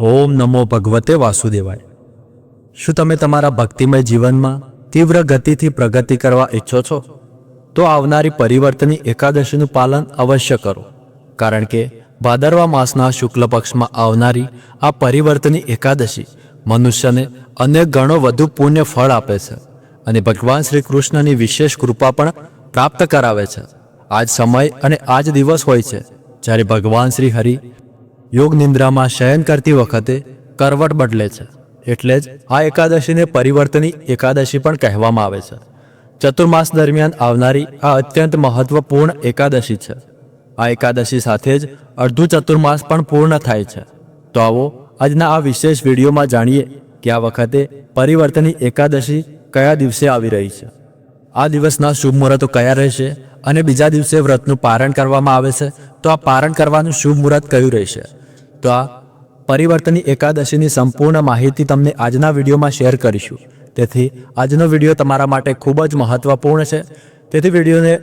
ઓમ નમો ભગવતે વાસુદેવાય. શું તમે તમારા ભક્તિમય જીવનમાં તીવ્ર ગતિથી પ્રગતિ કરવા ઈચ્છો છો? તો આવનારી પરિવર્તની એકાદશીનું પાલન અવશ્ય કરો. કારણ કે ભાદરવા માસના શુક્લ પક્ષમાં આવનારી આ પરિવર્તની એકાદશી મનુષ્યને અનેક ગણો વધુ પુણ્ય ફળ આપે છે અને ભગવાન શ્રી કૃષ્ણની વિશેષ કૃપા પણ પ્રાપ્ત કરાવે છે. આજ સમય અને આજ દિવસ હોય છે જ્યારે ભગવાન શ્રી હરિ યોગ નિંદ્રામાં શયન કરતી વખતે કરવટ બદલે છે. એટલે જ આ એકાદશીને પરિવર્તની એકાદશી પણ કહેવામાં આવે છે. ચતુર્માસ દરમિયાન આવનારી આ અત્યંત મહત્વપૂર્ણ એકાદશી છે. આ એકાદશી સાથે જ અડધું ચતુર્માસ પણ પૂર્ણ થાય છે. તો આવો આજના આ વિશેષ વિડીયોમાં જાણીએ કે આ વખતે પરિવર્તની એકાદશી કયા દિવસે આવી રહી છે. આ દિવસના શુભ મુહૂર્તો કયા રહેશે અને બીજા દિવસે વ્રતનું પારણ કરવામાં આવે છે. તો આ પારણ કરવાનું શુભ મુહૂર્ત કયું રહેશે? તો આ પરિવર્તની એકાદશીની સંપૂર્ણ માહિતી તમને આજના વિડીયોમાં શેર કરીશું. તેથી આજનો વીડિયો તમારા માટે ખૂબ જ મહત્વપૂર્ણ છે. તેથી વિડીયોને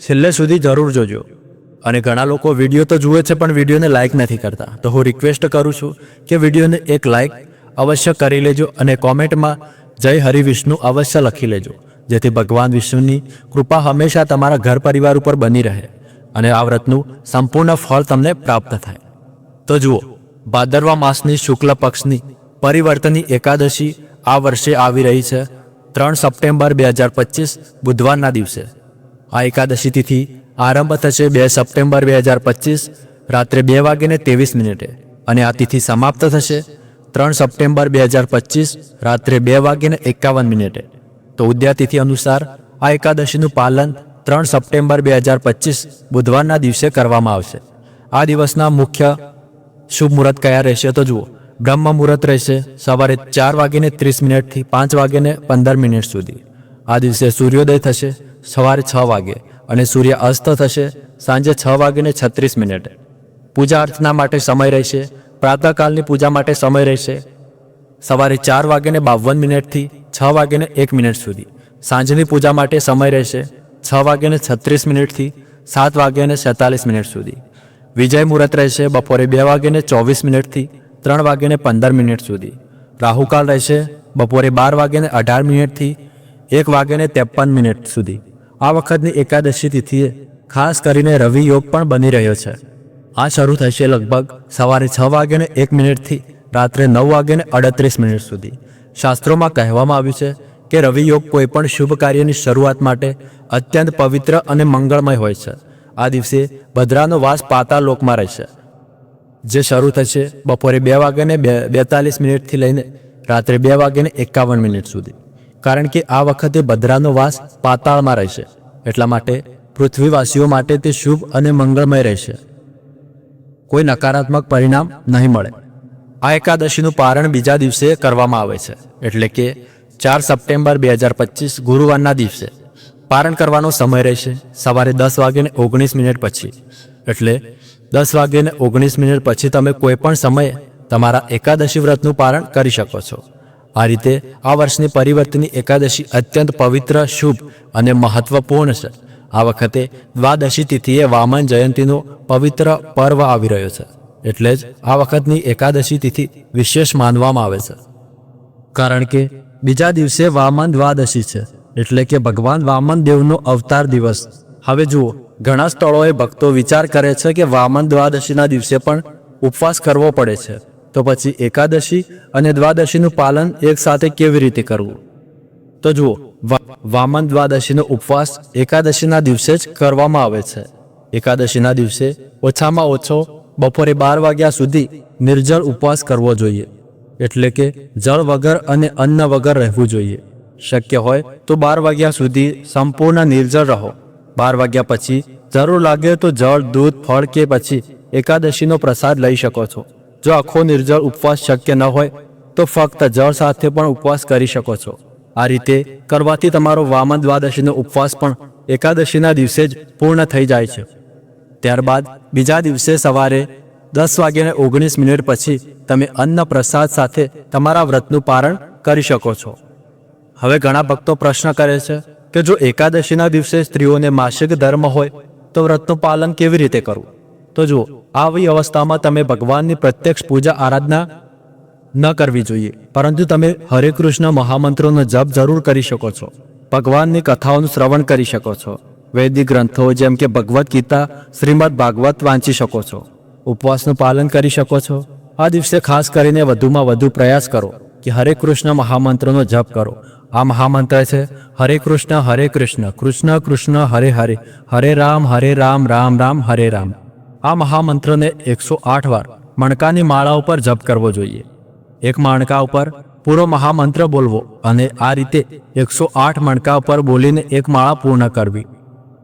છેલ્લે સુધી જરૂર જોજો. અને ઘણા લોકો વીડિયો તો જુએ છે પણ વિડીયોને લાઇક નથી કરતા. તો હું રિક્વેસ્ટ કરું છું કે વિડીયોને એક લાઇક અવશ્ય કરી લેજો અને કોમેન્ટમાં જય હરિ વિષ્ણુ અવશ્ય લખી લેજો. જેથી ભગવાન વિષ્ણુની કૃપા હંમેશા તમારા ઘર પરિવાર ઉપર બની રહે અને આ વ્રતનું સંપૂર્ણ ફળ તમને પ્રાપ્ત થાય. તો જુઓ, ભાદરવા માસની શુક્લ પક્ષની પરિવર્તની એકાદશી આ વર્ષે આવી રહી છે, ત્રણ સપ્ટેમ્બર બે હજાર પચીસ, બુધવારના દિવસે. આ એકાદશી તિથિ આરંભ થશે બે સપ્ટેમ્બર બે હજાર પચીસ, રાત્રે બે વાગ્યે ત્રેવીસ મિનિટે. અને આ તિથિ સમાપ્ત થશે ત્રણ સપ્ટેમ્બર બે હજાર પચીસ, રાત્રે બે વાગ્યે એકાવન મિનિટે. તો ઉદ્યાતિથિ અનુસાર આ એકાદશીનું પાલન ત્રણ સપ્ટેમ્બર બે હજાર પચીસ, બુધવારના દિવસે કરવામાં આવશે. આ દિવસના મુખ્ય શુભ મુહૂર્ત કયા રહેશે તો જુઓ, બ્રહ્મ મુહૂર્ત રહેશે સવારે ચાર વાગીને ત્રીસ મિનિટથી પાંચ વાગીને પંદર મિનિટ સુધી. આ દિવસે સૂર્યોદય થશે સવારે છ વાગે અને સૂર્ય અસ્ત થશે સાંજે છ વાગીને છત્રીસ મિનિટે. પૂજા અર્ચના માટે સમય રહેશે પ્રાતઃકાલની પૂજા માટે સમય રહેશે સવારે ચાર વાગીને બાવન મિનિટથી છ વાગીને એક મિનિટ સુધી. સાંજની પૂજા માટે સમય રહેશે છ વાગ્યાને છત્રીસ મિનિટથી સાત વાગ્યાને છેતાલીસ મિનિટ સુધી. વિજય મુહૂર્ત રહેશે બપોરે બે વાગ્યાને ચોવીસ મિનિટથી ત્રણ વાગ્યાને પંદર મિનિટ સુધી. રાહુકાળ રહેશે બપોરે બાર વાગ્યાને અઢાર મિનિટથી એક વાગ્યાને ત્રેપન મિનિટ સુધી. આ વખતની એકાદશી તિથિએ ખાસ કરીને રવિ યોગ પણ બની રહ્યો છે. આ શરૂ થશે લગભગ સવારે છ વાગ્યાને એક મિનિટથી રાત્રે નવ વાગ્યાને અડત્રીસ મિનિટ સુધી. શાસ્ત્રોમાં કહેવામાં આવ્યું છે કે રવિ યોગ કોઈ પણ શુભ કાર્યની શરૂઆત માટે અત્યંત પવિત્ર અને મંગળમય હોય છે. આ દિવસે ભદ્રાનો વાસ પાતાળ લોકમાં રહેશે. જે શરૂ થશે બપોરે બે વાગ્યાને બે, બેતાલીસ મિનિટથી લઈને રાત્રે બે વાગ્યાને એકાવન મિનિટ સુધી. કારણ કે આ વખતે ભદ્રાનો વાસ પાતાળમાં રહેશે. એટલા માટે પૃથ્વીવાસીઓ માટે તે શુભ અને મંગળમય રહેશે. કોઈ નકારાત્મક પરિણામ નહીં મળે. આ એકાદશીનું પારણ બીજા દિવસે કરવામાં આવે છે. એટલે કે ચાર સપ્ટેમ્બર બે હજાર પચીસ ગુરુવારના દિવસે. પારણ કરવાનો સમય રહેશે. સવારે દસ વાગ્યે ઓગણીસ મિનિટ પછી. એટલે દસ વાગ્યે ઓગણીસ મિનિટ પછી તમે કોઈ પણ સમયે તમારા એકાદશી વ્રતનું પારણ કરી શકો છો. આ રીતે આ વર્ષની પરિવર્તનની એકાદશી અત્યંત પવિત્ર, શુભ અને મહત્વપૂર્ણ છે. આ વખતે દ્વાદશી તિથિએ વામન જયંતિનો પવિત્ર પર્વ આવી રહ્યો છે. એટલે જ આ વખતની એકાદશી તિથિ વિશેષ માનવામાં આવે છે. કારણ કે બીજા દિવસે વામન દ્વાદશી છે. એટલે કે ભગવાન વામન દેવનો અવતાર દિવસ. હવે જુઓ, ઘણા સ્થળોએ ભક્તો વિચાર કરે છે કે વામન દ્વાદશીના દિવસે પણ ઉપવાસ કરવો પડે છે. તો પછી એકાદશી અને દ્વાદશીનું પાલન એકસાથે કેવી રીતે કરવું? તો જુઓ વામન દ્વાદશીનો ઉપવાસ એકાદશીના દિવસે જ કરવામાં આવે છે. એકાદશીના દિવસે ઓછામાં ઓછો બપોરે બાર વાગ્યા સુધી નિર્જળ ઉપવાસ કરવો જોઈએ. એટલે કે જળ વગર અને અન્ન વગર રહેવું જોઈએ. શક્ય હોય તો બાર વાગ્યા સુધી સંપૂર્ણ નિર્જળ રહો. બાર વાગ્યા પછી જરૂર લાગે તો જળ, દૂધ, ફળ કે પછી એકાદશીનો પ્રસાદ લઈ શકો છો. જો આખો નિર્જળ ઉપવાસ શક્ય ન હોય, તો ફક્ત જળ સાથે પણ ઉપવાસ કરી શકો છો. આ રીતે કરવાથી તમારો વામન દ્વાદશીનો ઉપવાસ પણ એકાદશીના દિવસે જ પૂર્ણ થઈ જાય છે. ત્યારબાદ બીજા દિવસે સવારે દસ વાગ્યાને ઓગણીસ મિનિટ પછી તમે અન્ન પ્રસાદ સાથે તમારા વ્રતનું પારણ કરી શકો છો. હવે ઘણા ભક્તો પ્રશ્ન કરે છે કે જો એકાદશીના દિવસે સ્ત્રીઓને માસિક ધર્મ હોય, તો વ્રતનું પાલન કેવી રીતે કરવું? તો જુઓ, આવી અવસ્થામાં તમે ભગવાનની પ્રત્યક્ષ પૂજા આરાધના ન કરવી જોઈએ, પરંતુ તમે હરે કૃષ્ણ મહામંત્રોનો જપ જરૂર કરી શકો છો, ભગવાનની કથાઓનું શ્રવણ કરી શકો છો, વૈદિક ગ્રંથો જેમ કે ભગવદ્ ગીતા, શ્રીમદ ભાગવત વાંચી શકો છો, ઉપવાસનું પાલન કરી શકો છો, આ દિવસે ખાસ કરીને વધુમાં વધુ પ્રયાસ કરો. કે હરે કૃષ્ણ મહામંત્રનો જપ કરો. આ મહામંત્ર છે, હરે કૃષ્ણ હરે કૃષ્ણ કૃષ્ણ કૃષ્ણ, હરે હરે હરે રામ હરે રામ રામ રામ, હરે રામ. આ મહામંત્રને એકસો આઠ વાર મણકાની માળા ઉપર જપ કરવો જોઈએ. એક માણકા ઉપર પૂરો મહામંત્ર બોલવો અને આ રીતે એકસો આઠ મણકા ઉપર બોલીને એક માળા પૂર્ણ કરવી.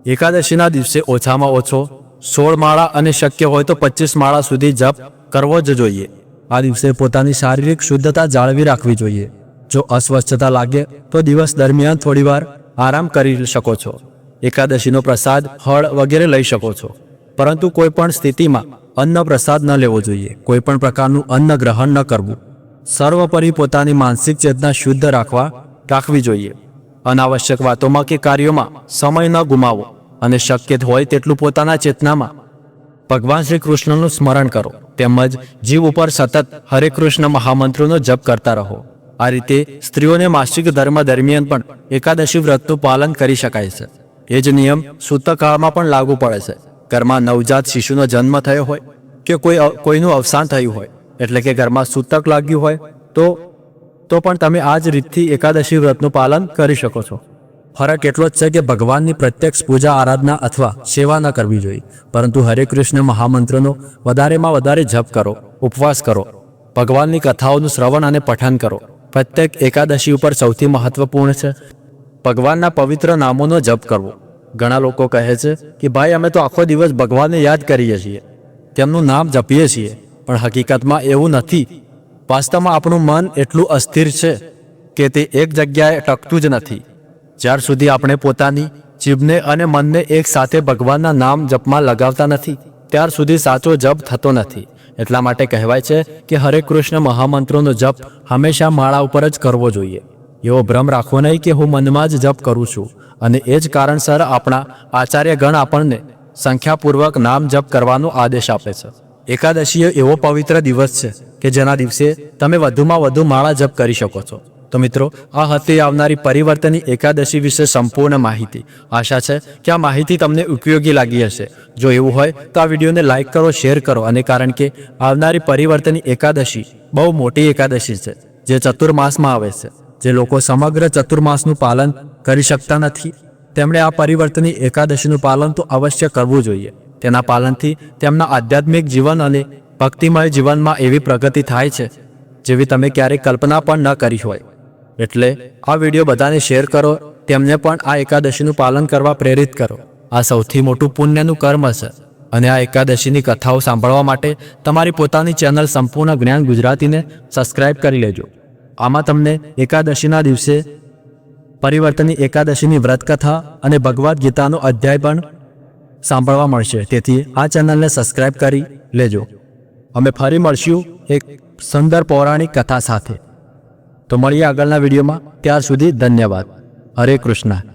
એકાદશીના દિવસે ઓછામાં ઓછો સોળ માળા અને શક્ય હોય તો પચીસ માળા સુધી જપ કરવો જ જોઈએ. આ દિવસે પોતાની શારીરિક શુદ્ધતા જાળવી રાખવી જોઈએ. જો અસ્વસ્થતા લાગે, તો દિવસ દરમિયાન થોડીવાર આરામ કરી શકો છો. એકાદશીનો પ્રસાદ ફળ વગેરે લઈ શકો છો. પરંતુ કોઈ પણ સ્થિતિમાં અન્ન પ્રસાદ ન લેવો જોઈએ. કોઈ પણ પ્રકારનું અન્ન ગ્રહણ ન કરવું. સર્વોપરી પોતાની માનસિક ચેતના શુદ્ધ રાખવા, રાખવી જોઈએ. અનાવશ્યક વાતોમાં કે કાર્યોમાં સમય ન ગુમાવો. અને શક્ય હોય તેટલું પોતાના ચેતનામાં ભગવાન શ્રી કૃષ્ણનું સ્મરણ કરો તેમજ જીવ ઉપર સતત હરે કૃષ્ણ મહામંત્રોનો જપ કરતા રહો. આ રીતે સ્ત્રીઓને માસિક ધર્મ દરમિયાન પણ એકાદશી વ્રતનું પાલન કરી શકાય છે. એ જ નિયમ સૂતકાળમાં પણ લાગુ પડે છે. ઘરમાં નવજાત શિશુનો જન્મ થયો હોય કે કોઈ કોઈનું અવસાન થયું હોય, એટલે કે ઘરમાં સૂતક લાગ્યું હોય, તો તો પણ તમે આ જ રીતથી એકાદશી વ્રતનું પાલન કરી શકો છો. ફરક એટલો જ છે કે ભગવાનની પ્રત્યક્ષ પૂજા, આરાધના અથવા સેવા ન કરવી જોઈએ. પરંતુ હરે કૃષ્ણ મહામંત્રનો વધારેમાં વધારે જપ કરો, ઉપવાસ કરો. ભગવાનની કથાઓનું શ્રવણ અને પઠન કરો. પ્રત્યેક એકાદશી ઉપર સૌથી મહત્વપૂર્ણ છે, ભગવાનના પવિત્ર નામોનો જપ કરવો. ઘણા લોકો કહે છે કે, ભાઈ, અમે તો આખો દિવસ ભગવાનને યાદ કરીએ છીએ. તેમનું નામ જપીએ છીએ. પણ હકીકતમાં એવું નથી. વાસ્તવમાં આપણું મન એટલું અસ્થિર છે કે તે એક જગ્યાએ ટકતું જ નથી. જ્યાર સુધી આપણે પોતાની જીભને અને મનને એક સાથે ભગવાનના નામ જપમાં લગાવતા નથી, ત્યાર સુધી સાચો જપ થતો નથી. એટલા માટે કહેવાય છે કે હરે કૃષ્ણ મહામંત્રોનો જપ હંમેશા માળા ઉપર જ કરવો જોઈએ. એવો ભ્રમ રાખવો નહીં કે હું મનમાં જ જપ કરું છું. અને એ જ કારણસર આપણા આચાર્યગણ આપણને સંખ્યાપૂર્વક નામ જપ કરવાનો આદેશ આપે છે. એકાદશી એવો પવિત્ર દિવસ છે કે જેના દિવસે તમે વધુમાં વધુ માળા જપ કરી શકો છો. તો મિત્રો, આ હતી આવનારી પરિવર્તનની એકાદશી વિશે સંપૂર્ણ માહિતી. આશા છે કે આ માહિતી તમને ઉપયોગી લાગી હશે. જો એવું હોય, તો આ વિડીયોને લાઇક કરો, શેર કરો અને કારણ કે આવનારી પરિવર્તનની એકાદશી બહુ મોટી એકાદશી છે, જે ચતુર્માસમાં આવે છે. જે લોકો સમગ્ર ચતુર્માસનું પાલન કરી શકતા નથી. તેમણે આ પરિવર્તનની એકાદશીનું પાલન તો અવશ્ય કરવું જોઈએ. તેના પાલનથી તેમના આધ્યાત્મિક જીવન અને ભક્તિમય જીવનમાં એવી પ્રગતિ થાય છે, જેવી તમે ક્યારેય કલ્પના પણ ન કરી હોય. એટલે આ વીડિયો બધાને શેર કરો, તેમને પણ આ એકાદશીનું પાલન કરવા પ્રેરિત કરો. આ સૌથી મોટું પુણ્યનું કર્મ છે અને આ એકાદશીની કથાઓ સાંભળવા માટે તમારી પોતાની ચેનલ સંપૂર્ણ જ્ઞાન ગુજરાતીને સબસ્ક્રાઇબ કરી લેજો. આમાં તમને એકાદશીના દિવસે પરિવર્તનની એકાદશીની વ્રતકથા અને ભગવદ્ ગીતાનો અધ્યાય પણ સાંભળવા મળશે. તેથી આ ચેનલને સબસ્ક્રાઇબ કરી લેજો. અમે ફરી મળશું એક સુંદર પૌરાણિક કથા સાથે. તો મળીએ આગળના વિડીયોમાં. ત્યાર સુધી ધન્યવાદ. હરે કૃષ્ણ.